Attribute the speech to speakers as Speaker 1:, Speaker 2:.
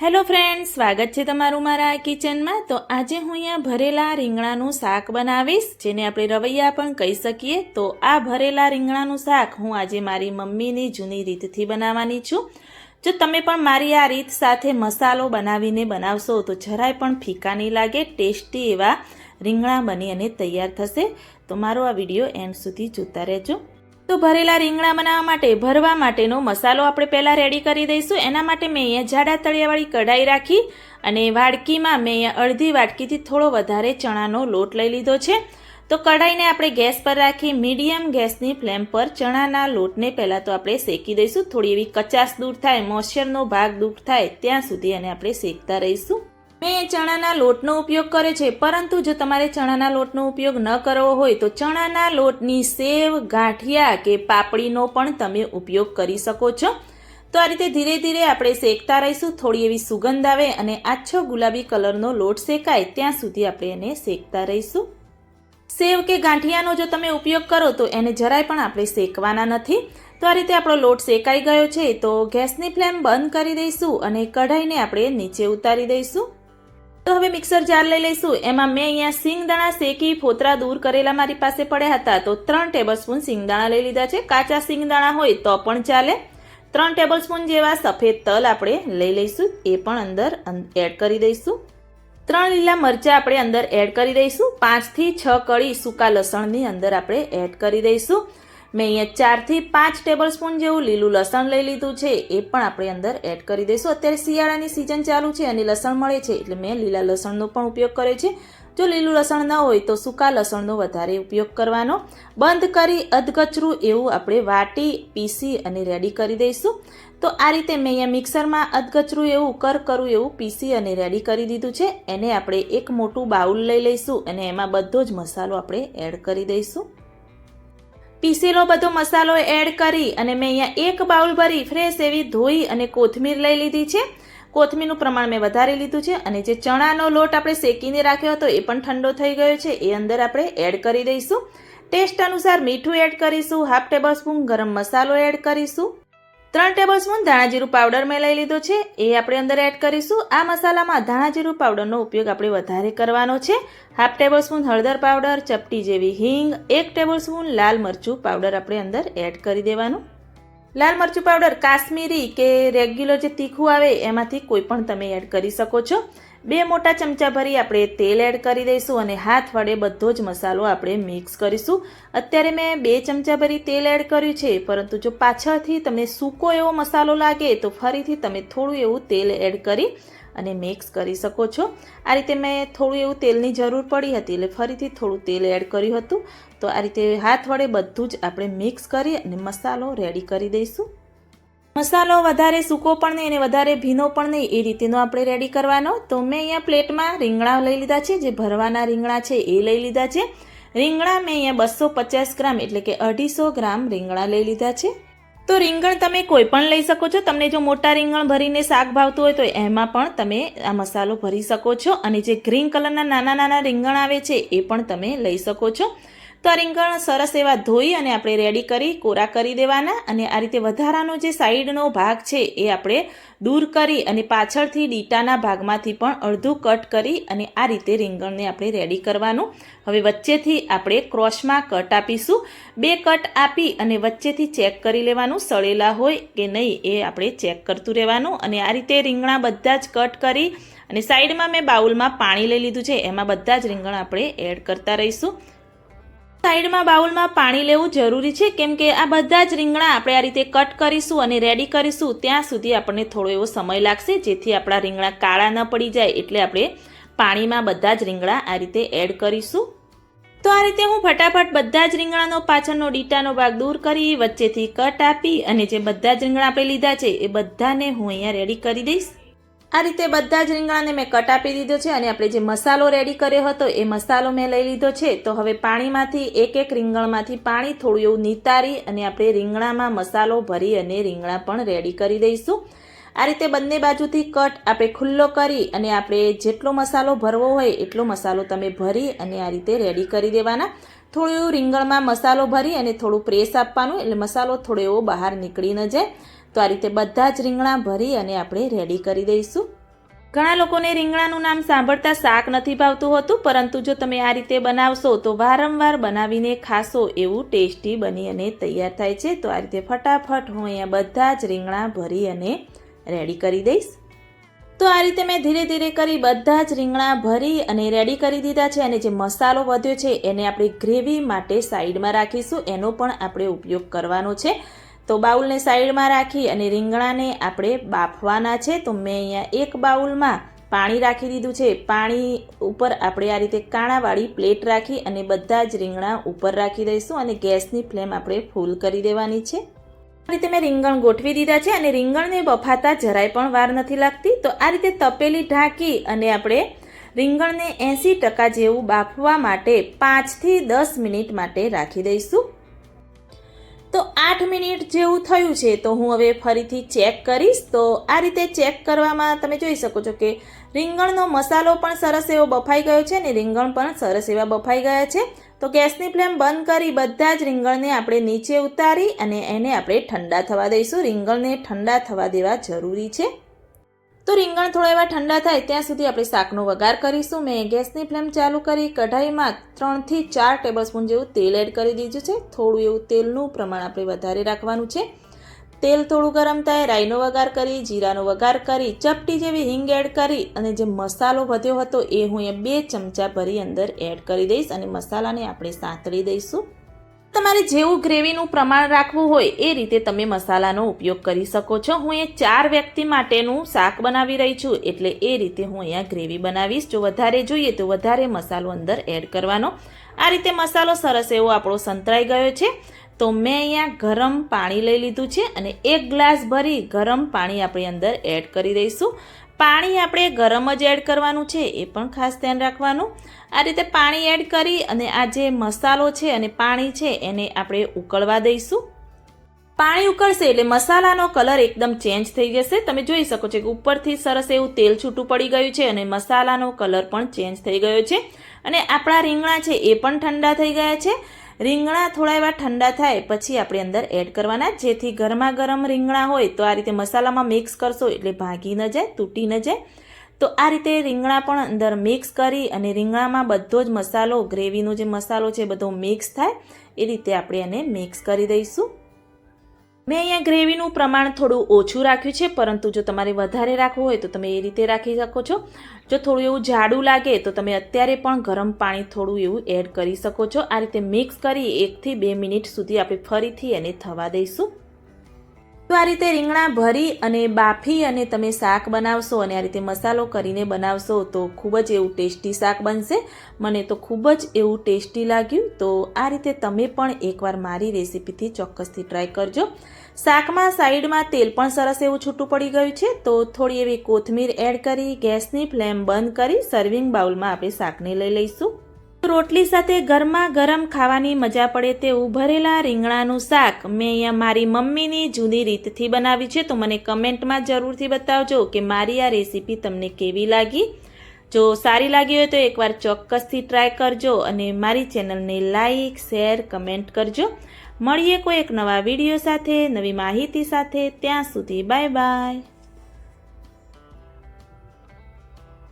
Speaker 1: Hello friend સ્વાગત છે તમારું મારા કિચનમાં. તો આજે હું અહીંયા ભરેલા રીંગણાનું શાક બનાવીશ, જેને આપણે રવૈયા પણ કહી શકીએ. તો આ ભરેલા રીંગણાનું શાક હું આજે મારી મમ્મીની જૂની રીતથી બનાવવાની છું. જો તમે પણ મારી આ રીત સાથે મસાલો બનાવીને બનાવશો, તો જરાય પણ ફીકા નહીં લાગે, ટેસ્ટી એવા રીંગણા બની અને તૈયાર થશે. તો મારો આ વીડિયો એન્ડ સુધી જોતા રહેજો. તો ભરેલા રીંગણા બનાવવા માટે, ભરવા માટેનો મસાલો આપણે પહેલાં રેડી કરી દઈશું. એના માટે મેં અહીંયા જાડા તળિયાવાળી કઢાઈ રાખી અને વાડકીમાં મેં અહીંયા અડધી વાટકીથી થોડો વધારે ચણાનો લોટ લઈ લીધો છે. તો કઢાઈને આપણે ગેસ પર રાખી, મીડિયમ ગેસની ફ્લેમ પર ચણાના લોટને પહેલાં તો આપણે શેકી દઈશું. થોડી એવી કચાશ દૂર થાય મોઇશ્ચરનો ભાગ દૂર થાય, ત્યાં સુધી એને આપણે શેકતા રહીશું. મેં ચણાના લોટનો ઉપયોગ કર્યો છે, પરંતુ જો તમારે ચણાના લોટનો ઉપયોગ ન કરવો હોય તો ચણાના લોટની સેવ, ગાંઠિયા કે પાપડીનો પણ તમે ઉપયોગ કરી શકો છો. તો આ રીતે ધીરે ધીરે આપણે શેકતા રહીશું, થોડી એવી સુગંધ આવે અને આછો ગુલાબી કલરનો લોટ શેકાય, ત્યાં સુધી આપણે એને શેકતા રહીશું. સેવ કે ગાંઠિયાનો જો તમે ઉપયોગ કરો તો એને જરાય પણ આપણે શેકવાના નથી. તો આ રીતે આપણો લોટ શેકાઈ ગયો છે, તો ગેસની ફ્લેમ બંધ કરી દઈશું અને કઢાઈને આપણે નીચે ઉતારી દઈશું. તો હવે મિક્સર જાર લઈ લઈશું. એમાં મેં અહીંયા સિંગદાણા, શેકી, ફોતરા દૂર કરેલા મારી પાસે પડ્યા હતા. તો ત્રણ ટેબલસ્પૂન સિંગદાણા લઈ લીધા છે. કાચા સિંગદાણા હોય તો પણ ચાલે. ત્રણ ટેબલસ્પૂન જેવા સફેદ તલ આપણે લઈ લઈશું. એ પણ અંદર એડ કરી દઈશું. ત્રણ લીલા મરચાં આપણે અંદર એડ કરી દઈશું. પાંચથી છ કળી સૂકા લસણની અંદર આપણે એડ કરી દઈશું. મેં અહીંયા ચારથી પાંચ ટેબલ સ્પૂન જેવું લીલું લસણ લઈ લીધું છે. એ પણ આપણે અંદર એડ કરી દઈશું. અત્યારે શિયાળાની સિઝન ચાલુ છે અને લસણ મળે છે એટલે મેં લીલા લસણનો પણ ઉપયોગ કર્યો છે. જો લીલું લસણ ન હોય તો સૂકા લસણનો વધારે ઉપયોગ કરવાનો. બંધ કરી અધકચરું એવું આપણે વાટી, પીસી અને રેડી કરી દઈશું. તો આ રીતે મેં અહીંયા મિક્સરમાં અધકચરું એવું કર કરું એવું પીસી અને રેડી કરી દીધું છે. એને આપણે એક મોટું બાઉલ લઈ લઈશું અને એમાં બધો જ મસાલો આપણે એડ કરી દઈશું. પીસેલો બધો મસાલો એડ કરી અને મેં અહીંયા એક બાઉલ ભરી ફ્રેશ એવી ધોઈ અને કોથમીર લઈ લીધી છે. કોથમીરનું પ્રમાણ મેં વધારે લીધું છે અને જે ચણાનો લોટ આપણે શેકીને રાખ્યો હતો એ પણ ઠંડો થઈ ગયો છે. એ અંદર આપણે એડ કરી દઈશું. ટેસ્ટ અનુસાર મીઠું એડ કરીશું, હાફ ટેબલ સ્પૂન ગરમ મસાલો એડ કરીશું. ત્રણ ટેબલ સ્પૂન ધાણાજીરું પાવડર મેં લઈ લીધો છે. એ આપણે અંદર એડ કરીશું. આ મસાલામાં ધાણાજીરું પાવડરનો ઉપયોગ આપણે વધારે કરવાનો છે. હાફ ટેબલ સ્પૂન હળદર પાવડર ચપટી જેવી હિંગ, એક ટેબલ સ્પૂન લાલ મરચું પાવડર આપણે અંદર એડ કરી દેવાનું. લાલ મરચું પાવડર, કાશ્મીરી કે રેગ્યુલર જે તીખું આવે એમાંથી કોઈ પણ તમે એડ કરી શકો છો. બે મોટા ચમચા ભરી આપણે તેલ એડ કરી દઈશું અને હાથ વડે બધો જ મસાલો આપણે મિક્સ કરીશું. અત્યારે મેં બે ચમચા ભરી તેલ એડ કર્યું છે, પરંતુ જો પાછળથી તમને સૂકો એવો મસાલો લાગે તો ફરીથી તમે થોડું એવું તેલ એડ કરી અને મિક્સ કરી શકો છો. આ રીતે મેં થોડું એવું તેલની જરૂર પડી હતી એટલે ફરીથી થોડું તેલ એડ કર્યું હતું. તો આ રીતે હાથ વડે બધું જ આપણે મિક્સ કરી અને મસાલો રેડી કરી દઈશું. મસાલો વધારે સૂકો પણ નહીં અને વધારે ભીનો પણ નહીં, એ રીતેનો આપણે રેડી કરવાનો. તો મેં અહીંયા પ્લેટમાં રીંગણા લઈ લીધા છે, જે ભરવાના રીંગણા છે એ લઈ લીધા છે. રીંગણા મેં અહીંયા બસો પચાસ ગ્રામ એટલે કે અઢીસો ગ્રામ રીંગણા લઈ લીધા છે. તો રીંગણ તમે કોઈ પણ લઈ શકો છો. તમને જો મોટા રીંગણ ભરીને શાક ભાવતું હોય તો એમાં પણ તમે આ મસાલો ભરી શકો છો. અને જે ગ્રીન કલરના નાના નાના રીંગણ આવે છે, એ પણ તમે લઈ શકો છો. તો રીંગણ સરસ એવા ધોઈ અને આપણે રેડી કરી, કોરા કરી દેવાના અને આ રીતે વધારાનો જે સાઈડનો ભાગ છે એ આપણે દૂર કરી અને પાછળથી ડીટાના ભાગમાંથી પણ અડધું કટ કરી અને આ રીતે રીંગણને આપણે રેડી કરવાનું. હવે વચ્ચેથી આપણે ક્રોસમાં કટ આપીશું. બે કટ આપી અને વચ્ચેથી ચેક કરી લેવાનું. સળેલા હોય કે નહીં એ આપણે ચેક કરતું રહેવાનું અને આ રીતે રીંગણા બધા જ કટ કરી અને સાઈડમાં મેં બાઉલમાં પાણી લઈ લીધું છે. એમાં બધા જ રીંગણ આપણે એડ કરતા રહીશું. સાઈડમાં બાઉલમાં પાણી લેવું જરૂરી છે. કેમ કે આ બધા જ રીંગણા આપણે આ રીતે કટ કરીશું અને રેડી કરીશું. ત્યાં સુધી આપણને થોડો એવો સમય લાગશે. જેથી આપણા રીંગણા કાળા ન પડી જાય એટલે આપણે પાણીમાં બધા જ રીંગણા આ રીતે એડ કરીશું. તો આ રીતે હું ફટાફટ બધા જ રીંગણાનો પાછળનો ડીટાનો ભાગ દૂર કરી, વચ્ચેથી કટ આપી અને જે બધા જ રીંગણા આપણે લીધા છે એ બધાને હું અહીંયા રેડી કરી દઈશ. આ રીતે બધા જ રીંગણાને મેં કટ આપી દીધો છે અને આપણે જે મસાલો રેડી કર્યો હતો એ મસાલો મેં લઈ લીધો છે. તો હવે પાણીમાંથી એક એક રીંગણમાંથી પાણી થોડું એવું નિતારી અને આપણે રીંગણામાં મસાલો ભરી અને રીંગણા પણ રેડી કરી દઈશું. આ રીતે બંને બાજુથી કટ આપણે ખુલ્લો કરી અને આપણે જેટલો મસાલો ભરવો હોય એટલો મસાલો તમે ભરી અને આ રીતે રેડી કરી દેવાના. થોડું એવું રીંગણમાં મસાલો ભરી અને થોડું પ્રેસ આપવાનું એટલે મસાલો થોડો એવો બહાર નીકળી ન જાય. તો આ રીતે બધા જ રીંગણા ભરી અને આપણે રેડી કરી દઈશું. ઘણા લોકોને રીંગણાનું નામ સાંભળતા શાક નથી ભાવતું હોતું, પરંતુ જો તમે આ રીતે બનાવશો તો વારંવાર બનાવીને ખાશો એવું ટેસ્ટી બની અને તૈયાર થાય છે. તો આ રીતે ફટાફટ હું અહીંયા બધા જ રીંગણા ભરી અને રેડી કરી દઈશ. તો આ રીતે મેં ધીરે ધીરે કરી બધા જ રીંગણા ભરી અને રેડી કરી દીધા છે અને જે મસાલો વધ્યો છે એને આપણે ગ્રેવી માટે સાઈડમાં રાખીશું. એનો પણ આપણે ઉપયોગ કરવાનો છે. તો બાઉલને સાઈડમાં રાખી અને રીંગણાને આપણે બાફવાના છે. તો મેં અહીંયા એક બાઉલમાં પાણી રાખી દીધું છે. પાણી ઉપર આપણે આ રીતે કાણાવાળી પ્લેટ રાખી અને બધા જ રીંગણા ઉપર રાખી દઈશું અને ગેસની ફ્લેમ આપણે ફૂલ કરી દેવાની છે. આ રીતે મેં રીંગણ ગોઠવી દીધા છે અને રીંગણને બફાતા જરાય પણ વાર નથી લાગતી. તો આ રીતે તપેલી ઢાંકી અને આપણે રીંગણને એંસી ટકા જેવું બાફવા માટે પાંચથી દસ મિનિટ માટે રાખી દઈશું. તો આઠ મિનિટ જેવું થયું છે, તો હું હવે ફરીથી ચેક કરીશ. તો આ રીતે ચેક કરવામાં તમે જોઈ શકો છો કે રીંગણનો મસાલો પણ સરસ એવો બફાઈ ગયો છે ને રીંગણ પણ સરસ એવા બફાઈ ગયા છે. તો ગેસની ફ્લેમ બંધ કરી બધા જ રીંગણને આપણે નીચે ઉતારી અને એને આપણે ઠંડા થવા દઈશું. રીંગણને ઠંડા થવા દેવા જરૂરી છે. તો રીંગણ થોડા એવા ઠંડા થાય ત્યાં સુધી આપણે શાકનો વઘાર કરીશું. મેં ગેસની ફ્લેમ ચાલુ કરી, કઢાઈમાં ત્રણથી ચાર ટેબલસ્પૂન જેવું તેલ એડ કરી દીધું છે. થોડું એવું તેલનું પ્રમાણ આપણે વધારે રાખવાનું છે. તેલ થોડું ગરમ થાય, રાઈનો વઘાર કરી, જીરાનો વઘાર કરી, ચપટી જેવી હિંગ એડ કરી અને જે મસાલો વધ્યો હતો એ હું એ બે ચમચા ભરી અંદર એડ કરી દઈશ અને મસાલાને આપણે સાંતળી દઈશું. તમારે જેવું ગ્રેવીનું પ્રમાણ રાખવું હોય એ રીતે તમે મસાલાનો ઉપયોગ કરી શકો છો. હું એ ચાર વ્યક્તિ માટેનું શાક બનાવી રહી છું, એટલે એ રીતે હું અહીંયા ગ્રેવી બનાવીશ. જો વધારે જોઈએ તો વધારે મસાલો અંદર એડ કરવાનો. આ રીતે મસાલો સરસ એવો આપણો સંતરાઈ ગયો છે. તો મેં અહીંયા ગરમ પાણી લઈ લીધું છે અને એક ગ્લાસ ભરી ગરમ પાણી આપણે અંદર એડ કરી દઈશું. પાણી આપણે ગરમ જ એડ કરવાનું છે, એ પણ ખાસ ધ્યાન રાખવાનું. આ રીતે પાણી એડ કરી અને આ જે મસાલો છે અને પાણી છે, એને આપણે ઉકળવા દઈશું. પાણી ઉકળશે એટલે મસાલાનો કલર એકદમ ચેન્જ થઈ જશે. તમે જોઈ શકો છો કે ઉપરથી સરસ એવું તેલ છૂટું પડી ગયું છે અને મસાલાનો કલર પણ ચેન્જ થઈ ગયો છે. અને આપણા રીંગણા છે, એ પણ ઠંડા થઈ ગયા છે. રીંગણા થોડા એવા ઠંડા થાય, પછી આપણે અંદર એડ કરવાના. જેથી ગરમા ગરમ રીંગણા હોય તો આ રીતે મસાલામાં મિક્સ કરશો એટલે ભાગી ન જાય, તૂટી ન જાય. તો આ રીતે રીંગણા પણ અંદર મિક્સ કરી અને રીંગણામાં બધો જ મસાલો, ગ્રેવીનો જે મસાલો છે બધો મિક્સ થાય, એ રીતે આપણે એને મિક્સ કરી દઈશું. મેં અહીંયા ગ્રેવીનું પ્રમાણ થોડું ઓછું રાખ્યું છે, પરંતુ જો તમારે વધારે રાખવું હોય તો તમે એ રીતે રાખી શકો છો. જો થોડું એવું જાડું લાગે તો તમે અત્યારે પણ ગરમ પાણી થોડું એવું એડ કરી શકો છો. આ રીતે મિક્સ કરી એકથી બે મિનિટ સુધી આપણે ફરીથી એને થવા દઈશું. તો આ રીતે રીંગણા ભરી અને બાફી અને તમે શાક બનાવશો અને આ રીતે મસાલો કરીને બનાવશો તો ખૂબ જ એવું ટેસ્ટી શાક બનશે. મને તો ખૂબ જ એવું ટેસ્ટી લાગ્યું. તો આ રીતે તમે પણ એકવાર મારી રેસીપીથી ચોક્કસથી ટ્રાય કરજો. શાકમાં સાઈડમાં તેલ પણ સરસ એવું છૂટું પડી ગયું છે. તો થોડી એવી કોથમીર એડ કરી, ગેસની ફ્લેમ બંધ કરી, સર્વિંગ બાઉલમાં આપણે શાકને લઈ લઈશું. રોટલી સાથે ગરમા ગરમ ખાવાની મજા પડે તેવું ભરેલા રીંગણાનું શાક મેં મારી મમ્મીની જૂની રીતથી બનાવી છે. તો મને કમેન્ટમાં જરૂરથી બતાવજો કે મારી આ રેસીપી તમને કેવી લાગી. જો સારી લાગી હોય તો એકવાર ચોક્કસથી ટ્રાય કરજો અને મારી ચેનલને લાઈક, શેર, કમેન્ટ કરજો. મળીએ કોઈ એક નવા વીડિયો સાથે, નવી માહિતી સાથે. ત્યાં સુધી બાય બાય.